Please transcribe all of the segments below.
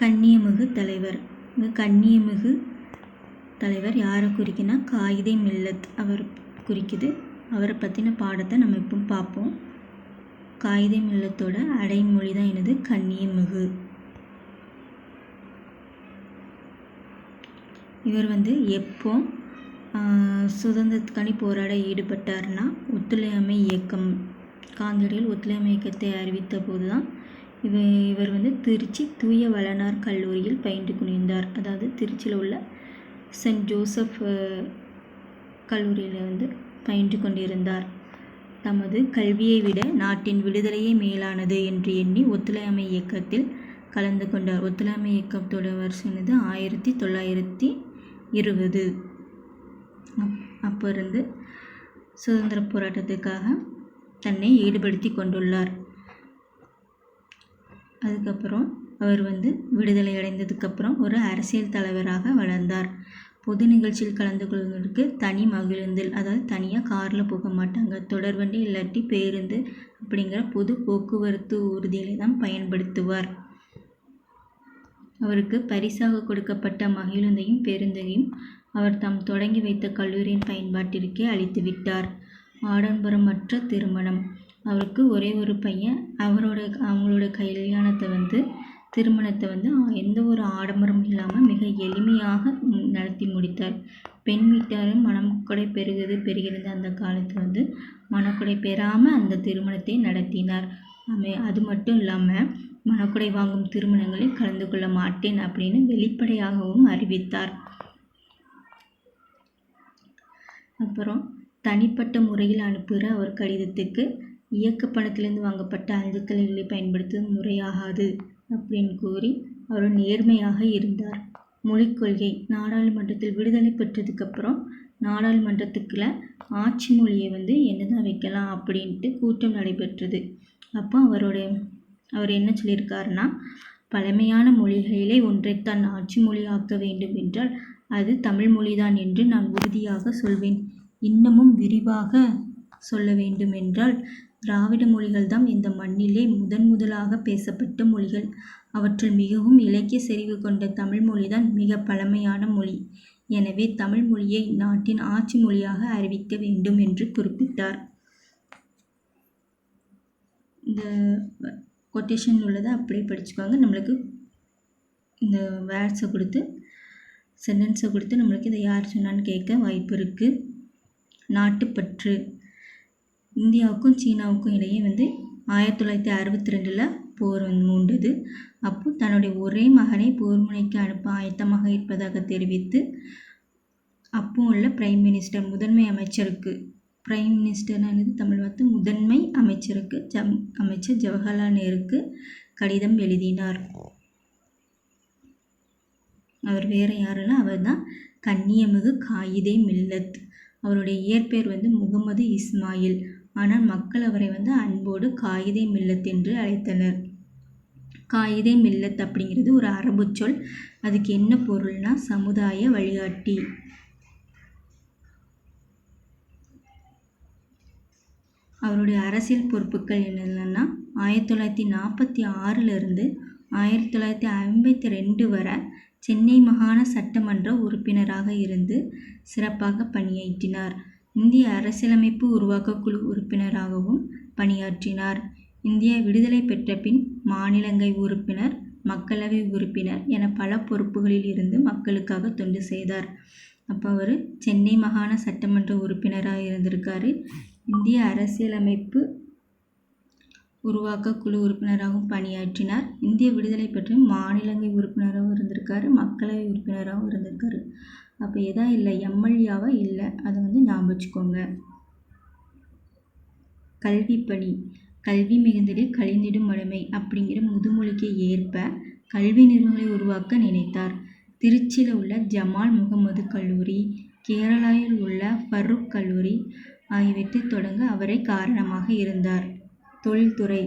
கண்ணியமிகு தலைவர். இங்கே கண்ணியமிகு தலைவர் யாரை குறிக்குன்னா காயிதே மில்லத் அவர் குறிக்குது. அவரை பற்றின பாடத்தை நம்ம இப்போ பார்ப்போம் காயிதே மில்லத்தோட அடைமொழி தான் என்னது? கண்ணியமிகு. இவர் வந்து எப்போ சுதந்திரத்துக்காண்டி போராட ஈடுபட்டார்னா ஒத்துழையாமை இயக்கம். காந்தியடிகள் ஒத்துழையாமை இயக்கத்தை அறிவித்த போது தான் இவ இவர் வந்து திருச்சி தூய வளனார் கல்லூரியில் பயின்று கொண்டிருந்தார் அதாவது திருச்சியில் உள்ள சென்ட் ஜோசப் கல்லூரியில் வந்து பயின்று கொண்டிருந்தார். தமது கல்வியை விட நாட்டின் விடுதலையே மேலானது என்று எண்ணி ஒத்துழையாமை இயக்கத்தில் கலந்து கொண்டார். ஒத்துழையாமை இயக்கத்தோட வருஷம் ஆயிரத்தி தொள்ளாயிரத்தி இருபது. அப் அப்போ இருந்து சுதந்திர போராட்டத்துக்காக தன்னை ஈடுபடுத்தி கொண்டுள்ளார். அதுக்கப்புறம் அவர் வந்து விடுதலை அடைந்ததுக்கப்புறம் ஒரு அரசியல் தலைவராக வளர்ந்தார். பொது நிகழ்ச்சியில் கலந்து கொள்வதற்கு தனி மகிழுந்தில் அதாவது தனியாக காரில் போக மாட்டாங்க. தொடர்வண்டி இல்லாட்டி பேருந்து அப்படிங்கிற பொது போக்குவரத்து ஊர்திகளை தான் பயன்படுத்துவார். அவருக்கு பரிசாக கொடுக்கப்பட்ட மகிழுந்தையும் பேருந்தையும் அவர் தாம் தொடங்கி வைத்த கல்லூரியின் பயன்பாட்டிற்கே அளித்துவிட்டார். ஆடம்பரமற்ற திருமணம். அவருக்கு ஒரே ஒரு பையன். அவரோட அவங்களோட கல்யாணத்தை வந்து திருமணத்தை வந்து எந்த ஒரு ஆடம்பரமும் இல்லாமல் மிக எளிமையாக நடத்தி முடித்தார். பெண் வீட்டாரும் மணக்கொடை பெறுகிறது பெறுகிறது அந்த காலத்தில் வந்து மணக்கொடை பெறாமல் அந்த திருமணத்தை நடத்தினார். அது மட்டும் இல்லாமல் மணக்கொடை வாங்கும் திருமணங்களில் கலந்து கொள்ள மாட்டேன் அப்படின்னு வெளிப்படையாகவும் அறிவித்தார். அப்புறம் தனிப்பட்ட முறையில் அனுப்புகிற அவர் கடிதத்துக்கு இயக்க பணத்திலிருந்து வாங்கப்பட்ட அஞ்சல் பயன்படுத்துவது முறையாகாது அப்படின்னு கூறி அவர் நேர்மையாக இருந்தார். மொழிக் கொள்கை நாடாளுமன்றத்தில் விடுதலை பெற்றதுக்கப்புறம் நாடாளுமன்றத்துக்குள்ள ஆட்சி மொழியை வந்து என்னதான் வைக்கலாம் அப்படின்ட்டு கூட்டம் நடைபெற்றது. அப்போ அவருடைய அவர் என்ன சொல்லியிருக்காருன்னா பழமையான மொழிகளிலே ஒன்றைத்தான் ஆட்சி மொழியாக்க வேண்டும் என்றால் அது தமிழ் மொழிதான் என்று நான் உறுதியாக சொல்வேன். இன்னமும் விரிவாக சொல்ல வேண்டும் என்றால் திராவிட மொழிகள்தான் இந்த மண்ணிலே முதன் முதலாக பேசப்பட்ட மொழிகள். அவற்றுள் மிகவும் இலக்கிய செறிவு கொண்ட தமிழ் மொழிதான் மிக பழமையான மொழி. எனவே தமிழ் மொழியை நாட்டின் ஆட்சி மொழியாக அறிவிக்க வேண்டும் என்று குறிப்பிட்டார். இந்த கொட்டேஷன் உள்ளதை அப்படியே படிச்சுக்கோங்க. நம்மளுக்கு இந்த வேர்ட்ஸை கொடுத்து சென்டென்ஸை கொடுத்து நம்மளுக்கு இதை யார் சொன்னான்னு கேட்க வாய்ப்பு இருக்குது நாட்டுப்பற்று. இந்தியாவுக்கும் சீனாவுக்கும் இடையே வந்து ஆயிரத்தி தொள்ளாயிரத்தி அறுபத்தி ரெண்டில் போர் மூண்டது. அப்போது தன்னுடைய ஒரே மகனை போர் முனைக்கு அனுப்ப ஆயத்தமாக இருப்பதாக தெரிவித்து அப்போ உள்ள பிரைம் மினிஸ்டர் முதன்மை அமைச்சருக்கு பிரைம் மினிஸ்டர்னது தமிழ் வார்த்தை முதன்மை அமைச்சருக்கு ஜம் அமைச்சர் ஜவஹர்லால் நேருக்கு கடிதம் எழுதினார். அவர் வேறு யாருன்னா அவர் தான் கன்னியமிகு காயிதே மில்லத். அவருடைய இயற்பெயர் வந்து முகமது இஸ்மாயில். ஆனால் மக்கள் அவரை வந்து அன்போடு காயிதே மில்லத் என்று அழைத்தனர். காயிதே மில்லத் அப்படிங்கிறது ஒரு அரபு சொல். அதுக்கு என்ன பொருள்னா சமுதாய வழிகாட்டி. அவருடைய அரசியல் பொறுப்புகள் என்னென்னா ஆயிரத்தி தொள்ளாயிரத்தி நாற்பத்தி ஆறிலிருந்து ஆயிரத்தி தொள்ளாயிரத்தி ஐம்பத்தி ரெண்டு வரை சென்னை மாகாண சட்டமன்ற உறுப்பினராக இருந்து சிறப்பாக பணியாற்றினார். இந்திய அரசியலமைப்பு உருவாக்க குழு உறுப்பினராகவும் பணியாற்றினார். இந்தியா விடுதலை பெற்ற பின் மாநிலங்கை உறுப்பினர் மக்களவை உறுப்பினர் என பல பொறுப்புகளில் இருந்து மக்களுக்காக தொண்டு செய்தார். அப்போ அவர் சென்னை மாகாண சட்டமன்ற உறுப்பினராக இருந்திருக்காரு. இந்திய அரசியலமைப்பு உருவாக்க குழு உறுப்பினராகவும் பணியாற்றினார். இந்திய விடுதலை பற்றி மாநிலங்களவை உறுப்பினராகவும் இருந்திருக்காரு மக்களவை உறுப்பினராகவும் இருந்திருக்காரு. அப்போ எதா இல்லை. எம்எல்ஏவாக இல்லை. அதை வந்து ஞாபகம் வச்சுக்கோங்க. கல்விப்பணி. கல்வி மிகுந்ததே கழிந்திடும் மடமை அப்படிங்கிற முதுமொழிக்கு ஏற்ப கல்வி நிறுவனங்களை உருவாக்க நினைத்தார். திருச்சியில் உள்ள ஜமால் முகமது கல்லூரி கேரளாவில் உள்ள ஃபருக் கல்லூரி ஆகியவற்றை தொடங்க அவரே காரணமாக இருந்தார். தொழில்துறை.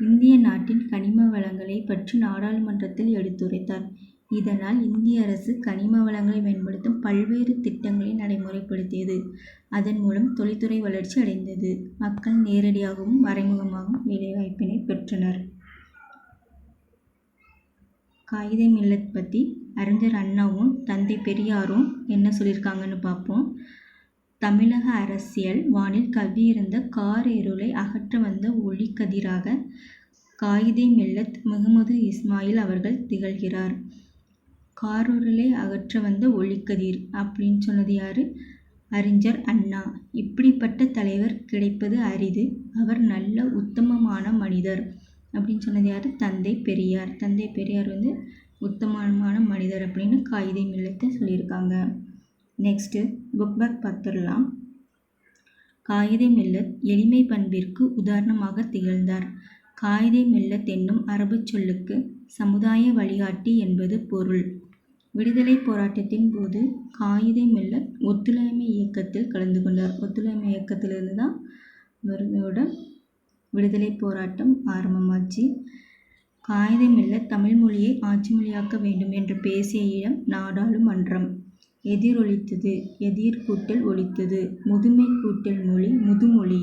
இந்திய நாட்டின் கனிம வளங்களை பற்றி நாடாளுமன்றத்தில் எடுத்துரைத்தார். இதனால் இந்திய அரசு கனிம வளங்களை மேம்படுத்தும் பல்வேறு திட்டங்களை நடைமுறைப்படுத்தியது. அதன் மூலம் தொழில்துறை வளர்ச்சி அடைந்தது. மக்கள் நேரடியாகவும் மறைமுகமாகவும் வேலைவாய்ப்பினை பெற்றனர். காயிதே மில்லத் பற்றி அறிஞர் அண்ணாவும் தந்தை பெரியாரும் என்ன சொல்லியிருக்காங்கன்னு பார்ப்போம். தமிழக அரசியல் வானில் கவ்வியிருந்த காரிருளை அகற்ற வந்த ஒளிக்கதிராக காயிதே மில்லத் முகமது இஸ்மாயில் அவர்கள் திகழ்கிறார். காரிருளை அகற்ற வந்த ஒளிக்கதிர் அப்படின்னு சொன்னது யார்? அறிஞர் அண்ணா. இப்படிப்பட்ட தலைவர் கிடைப்பது அரிது. அவர் நல்ல உத்தமமான மனிதர் அப்படின்னு சொன்னது யார்? தந்தை பெரியார். தந்தை பெரியார் வந்து உத்தமமான மனிதர் அப்படின்னு காகிதை மில்லத்தை சொல்லியிருக்காங்க. நெக்ஸ்ட்டு புக் பேக் பார்த்துடலாம். காயிதே மில்லத் எளிமை பண்பிற்கு உதாரணமாக திகழ்ந்தார். காயிதே மில்லத் என்னும் அரபுச் சொல்லுக்கு சமுதாய வழிகாட்டி என்பது பொருள். விடுதலை போராட்டத்தின் போது காயிதே மில்லத் ஒத்துழையாமை இயக்கத்தில் கலந்து கொண்டார். ஒத்துழையாமை இயக்கத்திலிருந்து தான் இவர்களோட விடுதலை போராட்டம் ஆரம்பமாச்சு. காயிதே மில்லத் தமிழ் மொழியை ஆட்சி மொழியாக்க வேண்டும் என்று பேசிய இடம் நாடாளுமன்றம் எதிரொலித்தது எதிர் கூட்டல் முதுமை கூட்டல் மொழி முதுமொழி.